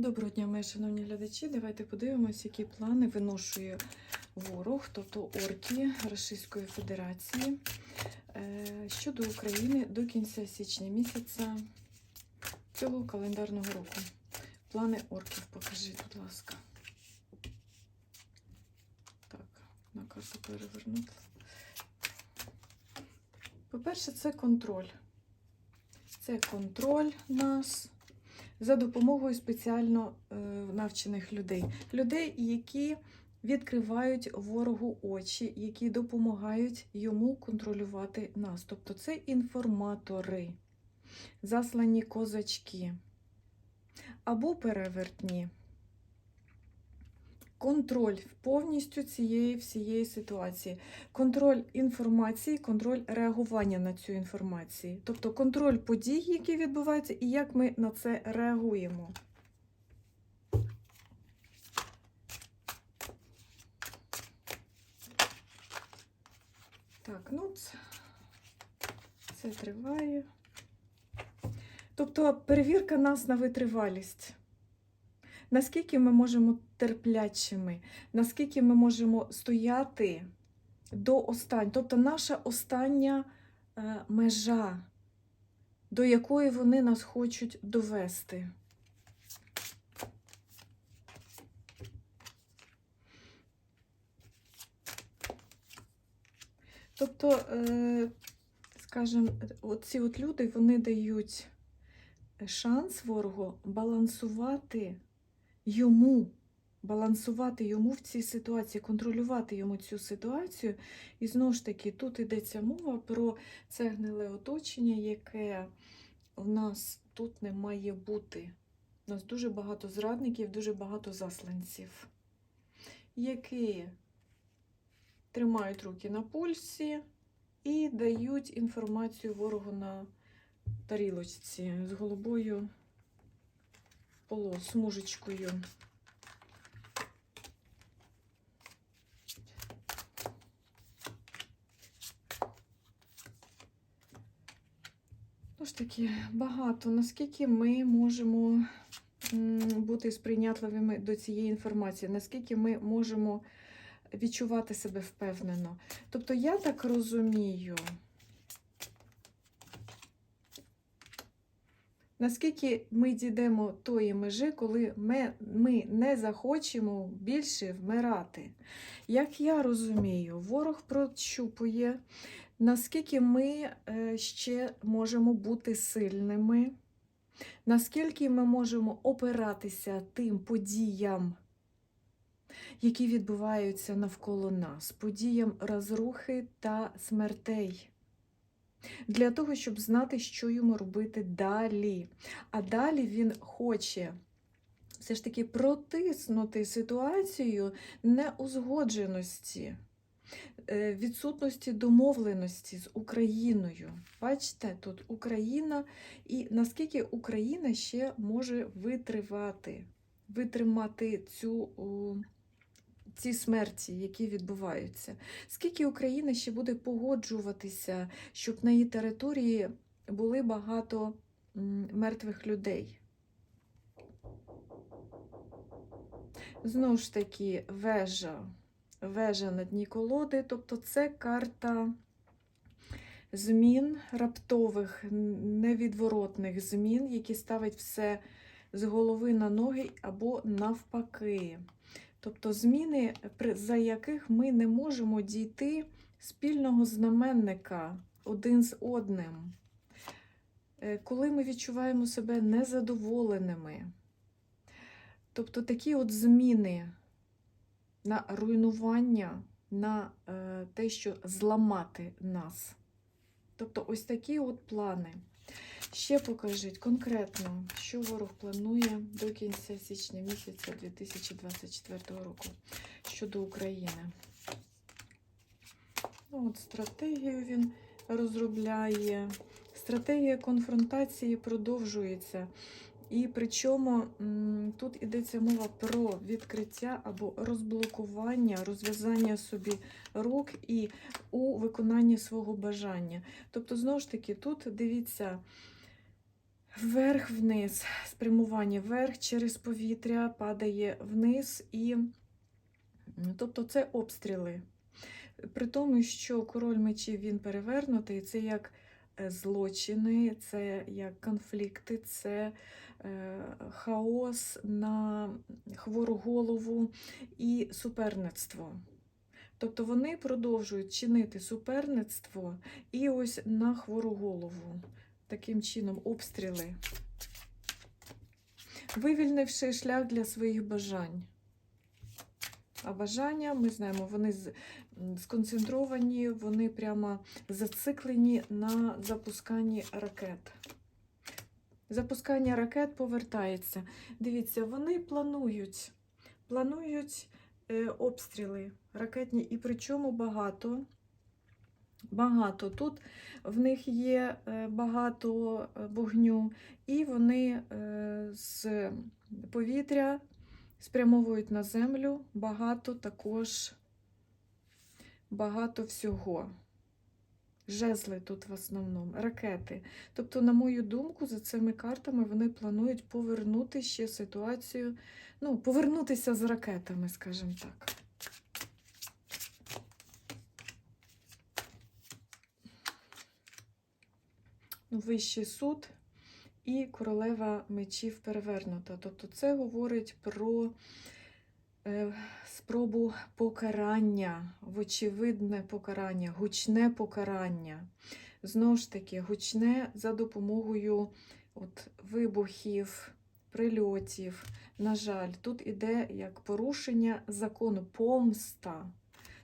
Доброго дня, мої шановні глядачі. Давайте подивимося, які плани виношує ворог, тобто орки Російської Федерації е, щодо України до кінця січня місяця цього календарного року. Плани орків покажіть, будь ласка. Так, на карту перевернути. По-перше, це контроль. Це контроль нас за допомогою спеціально е, навчених людей. Людей, які відкривають ворогу очі, які допомагають йому контролювати нас. Тобто це інформатори, заслані козачки або перевертні. Контроль повністю цієї всієї ситуації. Контроль інформації, контроль реагування на цю інформацію. Тобто контроль подій, які відбуваються, і як ми на це реагуємо. Так, ну це, триває. Тобто перевірка нас на витривалість. Наскільки ми можемо терплячими, наскільки ми можемо стояти до останнього. Тобто наша остання е, межа, до якої вони нас хочуть довести. Тобто, е, скажімо, оці от люди вони дають шанс ворогу балансувати йому, балансувати йому в цій ситуації, контролювати йому цю ситуацію. І знову ж таки, тут йдеться мова про це гниле оточення, яке в нас тут не має бути. У нас дуже багато зрадників, дуже багато засланців, які тримають руки на пульсі і дають інформацію ворогу на тарілочці з голубою полос, смужечкою. Ж таки, багато. Наскільки ми можемо бути сприйнятливими до цієї інформації, наскільки ми можемо відчувати себе впевнено. Тобто, я так розумію, наскільки ми дійдемо тої межі, коли ми, ми не захочемо більше вмирати. Як я розумію, ворог прощупує, наскільки ми е, ще можемо бути сильними, наскільки ми можемо опиратися тим подіям, які відбуваються навколо нас, подіям розрухи та смертей. Для того, щоб знати, що йому робити далі. А далі він хоче все ж таки протиснути ситуацію неузгодженості, е, відсутності домовленості з Україною. Бачите, тут Україна, і наскільки Україна ще може витривати, витримати цю. Ці смерті, які відбуваються. Скільки Україна ще буде погоджуватися, щоб на її території були багато мертвих людей? Знову ж таки, вежа, вежа на дні колоди, тобто це карта змін раптових, невідворотних змін, які ставить все з голови на ноги або навпаки. Тобто зміни, за яких ми не можемо дійти спільного знаменника один з одним. Е, Коли ми відчуваємо себе незадоволеними. Тобто такі от зміни на руйнування, на е, те, що зламати нас. Тобто ось такі от плани. Ще покажіть конкретно, що ворог планує до кінця січня місяця 2024 року щодо України. Ну, от стратегію він розробляє. Стратегія конфронтації продовжується. І причому тут йдеться мова про відкриття або розблокування, розв'язання собі рук і у виконанні свого бажання. Тобто, знову ж таки, тут дивіться, Вверх-вниз, спрямування вверх через повітря падає вниз і тобто це обстріли. При тому, що король мечів він перевернутий, це як злочини, це як конфлікти, це е, хаос на хвору голову і суперництво. Тобто вони продовжують чинити суперництво і ось на хвору голову. Таким чином, обстріли. Вивільнивши шлях для своїх бажань. А бажання, ми знаємо, вони сконцентровані, вони прямо зациклені на запусканні ракет. Запускання ракет повертається. Дивіться, вони планують, планують е, обстріли ракетні, і причому багато. Багато. Тут в них є е, багато е, вогню, і вони з повітря спрямовують на землю багато також багато всього. Жезли тут в основному, ракети. Тобто, на мою думку, за цими картами вони планують повернути ще ситуацію, ну, повернутися з ракетами, скажімо так. Ну, Вищий суд і королева мечів перевернута. Тобто це говорить про спробу покарання, вочевидне покарання, гучне покарання. Знову ж таки, гучне за допомогою от, вибухів, прильотів. На жаль, тут іде як порушення закону, помста.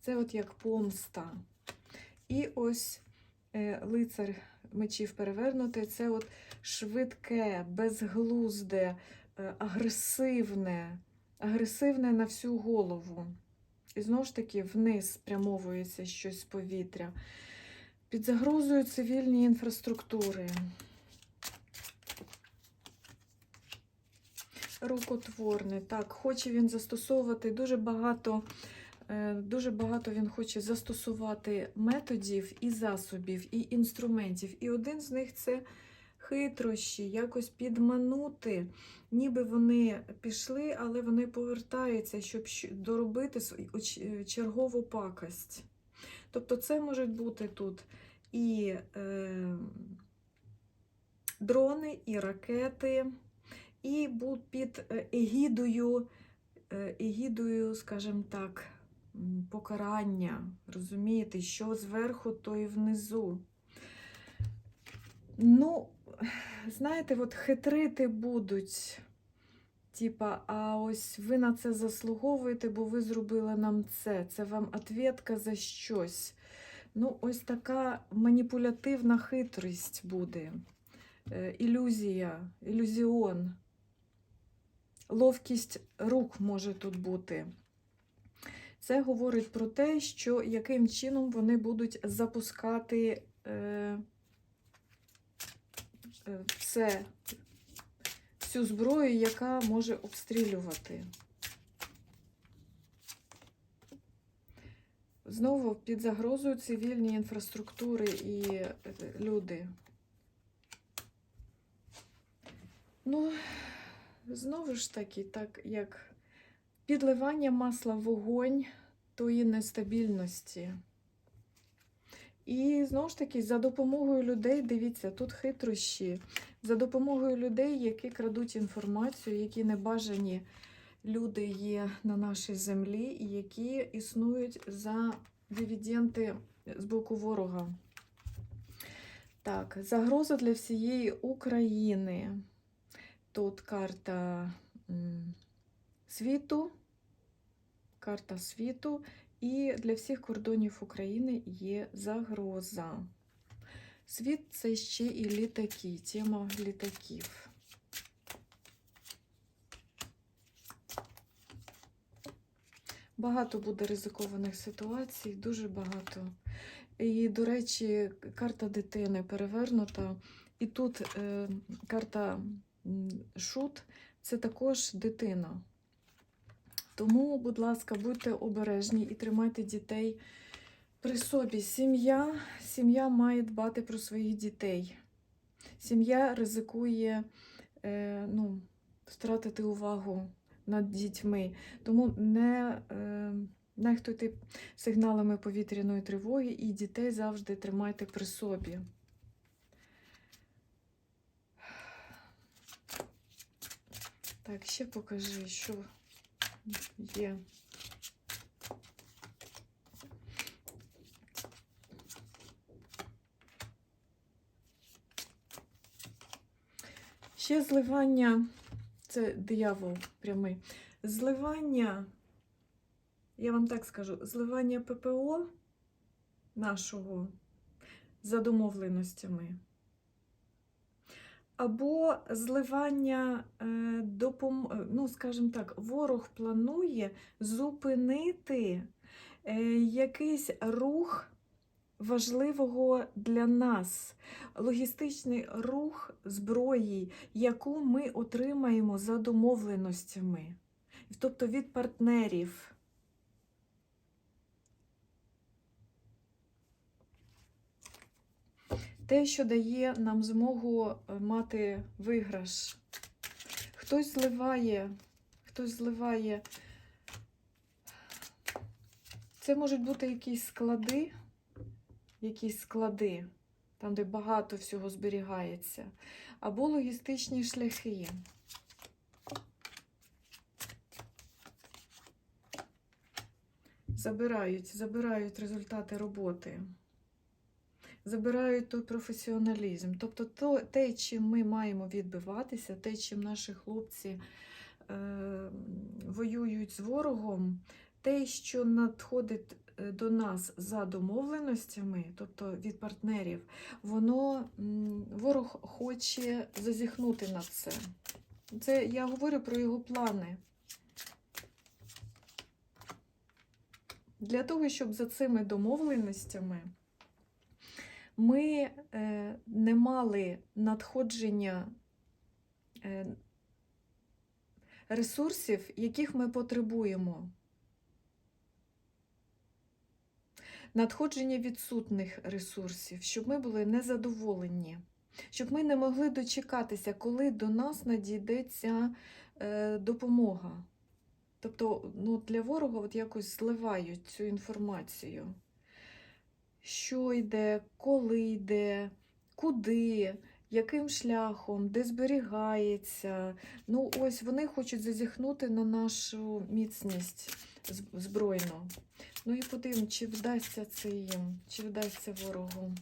Це от як помста. І ось е, лицар мечів перевернутий, це от швидке, безглузде, е, агресивне, агресивне на всю голову. І знову ж таки вниз спрямовується щось з повітря. Під загрозою цивільні інфраструктури. Рукотворний. Так, хоче він застосовувати дуже багато. е, Дуже багато він хоче застосувати методів і засобів, і інструментів. І один з них це хитрощі, якось підманути. Ніби вони пішли, але вони повертаються, щоб доробити чергову пакость. Тобто, це можуть бути тут і е, дрони, і ракети, і під е, егідою, е, егідою, скажімо так, покарання. Розумієте, що зверху, то і внизу. Ну, знаєте, от хитрити будуть. Типа, а ось ви на це заслуговуєте, бо ви зробили нам це. Це вам ответка за щось. Ну, ось така маніпулятивна хитрість буде. Е, Ілюзія, ілюзіон. Ловкість рук може тут бути. Це говорить про те, що яким чином вони будуть запускати е, все, всю зброю, яка може обстрілювати. Знову під загрозою цивільні інфраструктури і е, люди. Ну, знову ж таки, так як підливання масла вогонь тої нестабільності. І знову ж таки, за допомогою людей, дивіться, тут хитрощі, за допомогою людей, які крадуть інформацію, які небажані люди є на нашій землі, і які існують за дивіденти з боку ворога. Так, загроза для всієї України. Тут карта світу, карта світу, і для всіх кордонів України є загроза. Світ це ще і літаки, тема літаків. Багато буде ризикованих ситуацій, дуже багато. І, до речі, карта дитини перевернута. І тут е, карта шут це також дитина. Тому, будь ласка, будьте обережні і тримайте дітей при собі. Сім'я, сім'я має дбати про своїх дітей. Сім'я ризикує е, ну, втратити увагу над дітьми. Тому не е, нехтуйте сигналами повітряної тривоги і дітей завжди тримайте при собі. Так, ще покажи, що є. Ще зливання, це диявол прямий. Зливання, я вам так скажу, зливання ППО нашого за домовленостями. Або зливання е, допом... е, ну, скажімо так, ворог планує зупинити е, якийсь рух важливого для нас, логістичний рух зброї, яку ми отримаємо за домовленостями, тобто від партнерів. Те, що дає нам змогу е, мати виграш. Хтось зливає, хтось зливає. Це можуть бути якісь склади, якісь склади, там, де багато всього зберігається, або логістичні шляхи. Забирають, забирають результати роботи забирають той професіоналізм. Тобто то, те, чим ми маємо відбиватися, те, чим наші хлопці е, воюють з ворогом, те, що надходить е, до нас за домовленостями, тобто від партнерів, воно ворог хоче зазіхнути на це. Це я говорю про його плани. Для того, щоб за цими домовленостями ми е, не мали надходження е, ресурсів, яких ми потребуємо. Надходження відсутних ресурсів, щоб ми були незадоволені, щоб ми не могли дочекатися, коли до нас надійде ця е, допомога. Тобто ну, для ворога от якось зливають цю інформацію що йде, коли йде, куди, яким шляхом, де зберігається. Ну, ось вони хочуть зазіхнути на нашу міцність збройну. Ну і подивимо, чи вдасться це їм, чи вдасться ворогу.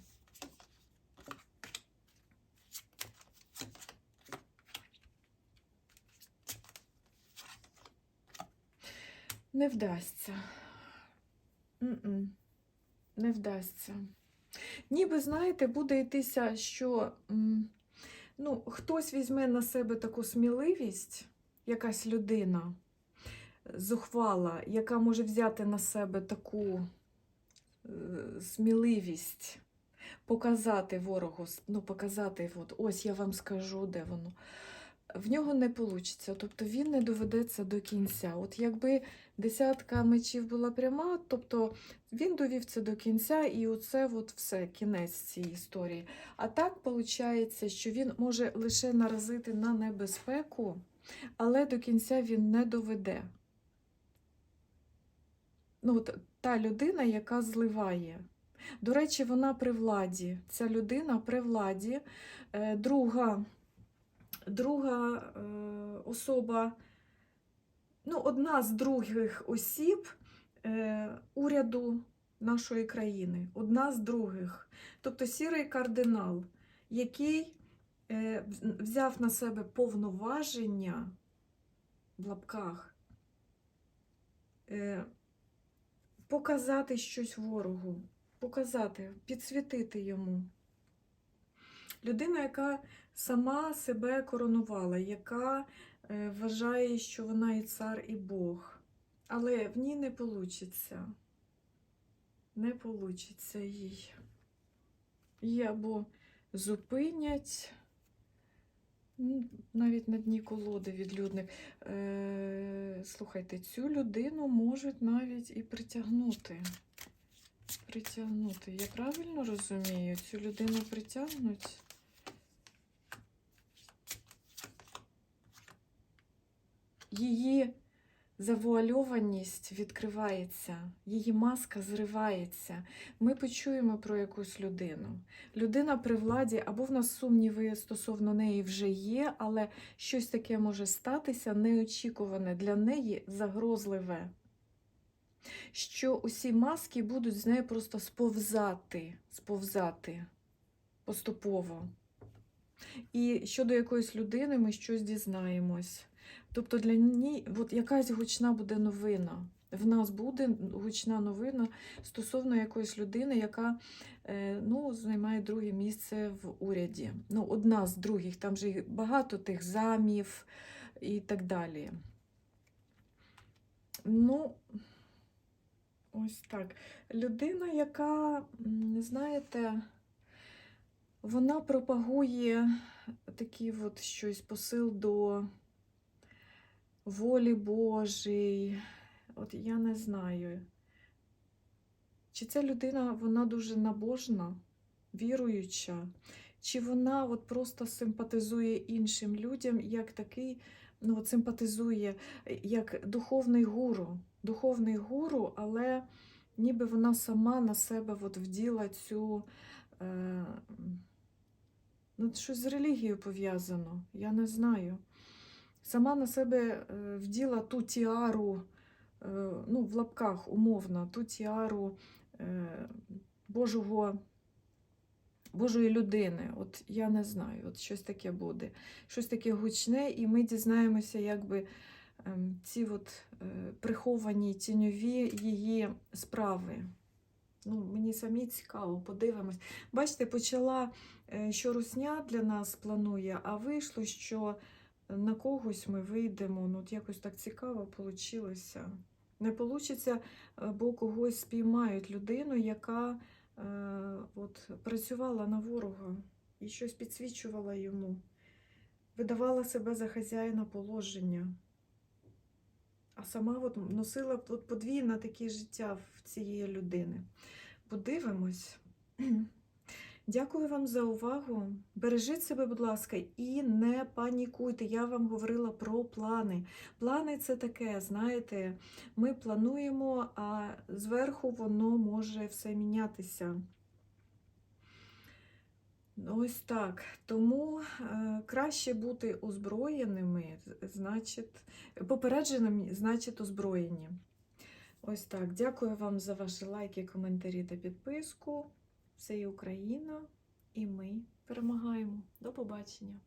Не вдасться. М-м не вдасться. Ніби, знаєте, буде йтися, що ну, хтось візьме на себе таку сміливість, якась людина зухвала, яка може взяти на себе таку е, сміливість, показати ворогу, ну, показати, от, ось я вам скажу, де воно. В нього не вийде, тобто він не доведеться до кінця. От якби десятка мечів була пряма, тобто він довів це до кінця, і оце от все, кінець цієї історії. А так виходить, що він може лише наразити на небезпеку, але до кінця він не доведе. Ну, от Та людина, яка зливає. До речі, вона при владі. Ця людина при владі. Е, друга друга е, особа, ну, одна з других осіб е, уряду нашої країни, одна з других. Тобто сірий кардинал, який е, взяв на себе повноваження в лапках, показати щось ворогу, показати, підсвітити йому. Людина, яка сама себе коронувала, яка е, вважає, що вона і цар, і Бог. Але в ній не вийде. Не вийде їй. Її або зупинять, навіть на дні колоди відлюдник. Е, Слухайте, цю людину можуть навіть і притягнути. Притягнути. Я правильно розумію? Цю людину притягнуть? Її завуальованість відкривається, її маска зривається. Ми почуємо про якусь людину. Людина при владі, або в нас сумніви стосовно неї вже є, але щось таке може статися неочікуване для неї загрозливе. Що усі маски будуть з нею просто сповзати, сповзати поступово. І щодо якоїсь людини ми щось дізнаємось. Тобто для ній от якась гучна буде новина. В нас буде гучна новина стосовно якоїсь людини, яка е, ну, займає друге місце в уряді. Ну, одна з других, там же багато тих замів і так далі. Ну, ось так. Людина, яка, знаєте, вона пропагує такий от щось посил до волі Божій. От я не знаю. Чи ця людина вона дуже набожна, віруюча, чи вона от просто симпатизує іншим людям як такий, ну от симпатизує як духовний гуру. Духовний гуру, але ніби вона сама на себе от вділа цю. Е, ну, щось з релігією пов'язано, я не знаю. Сама на себе е, вділа ту тіару, е, ну, в лапках умовно, ту тіару е, Божого, Божої людини. От я не знаю, от щось таке буде. Щось таке гучне, і ми дізнаємося, якби ем, ці от приховані тіньові її справи. Ну, мені самі цікаво, подивимось. Бачите, почала, що русня для нас планує, а вийшло, що на когось ми вийдемо. Ну, от якось так цікаво вийшло. Не вийде, бо когось спіймають людину, яка е, от, працювала на ворога і щось підсвічувала йому, видавала себе за хазяїна положення. А сама от носила от подвійне таке життя в цієї людини. Подивимось. Дякую вам за увагу. Бережіть себе, будь ласка, і не панікуйте. Я вам говорила про плани. Плани це таке, знаєте, ми плануємо, а зверху воно може все мінятися. Ось так. Тому е, краще бути озброєними, значить, попередженими, значить, озброєні. Ось так. Дякую вам за ваші лайки, коментарі та підписку. Це є Україна, і ми перемагаємо. До побачення!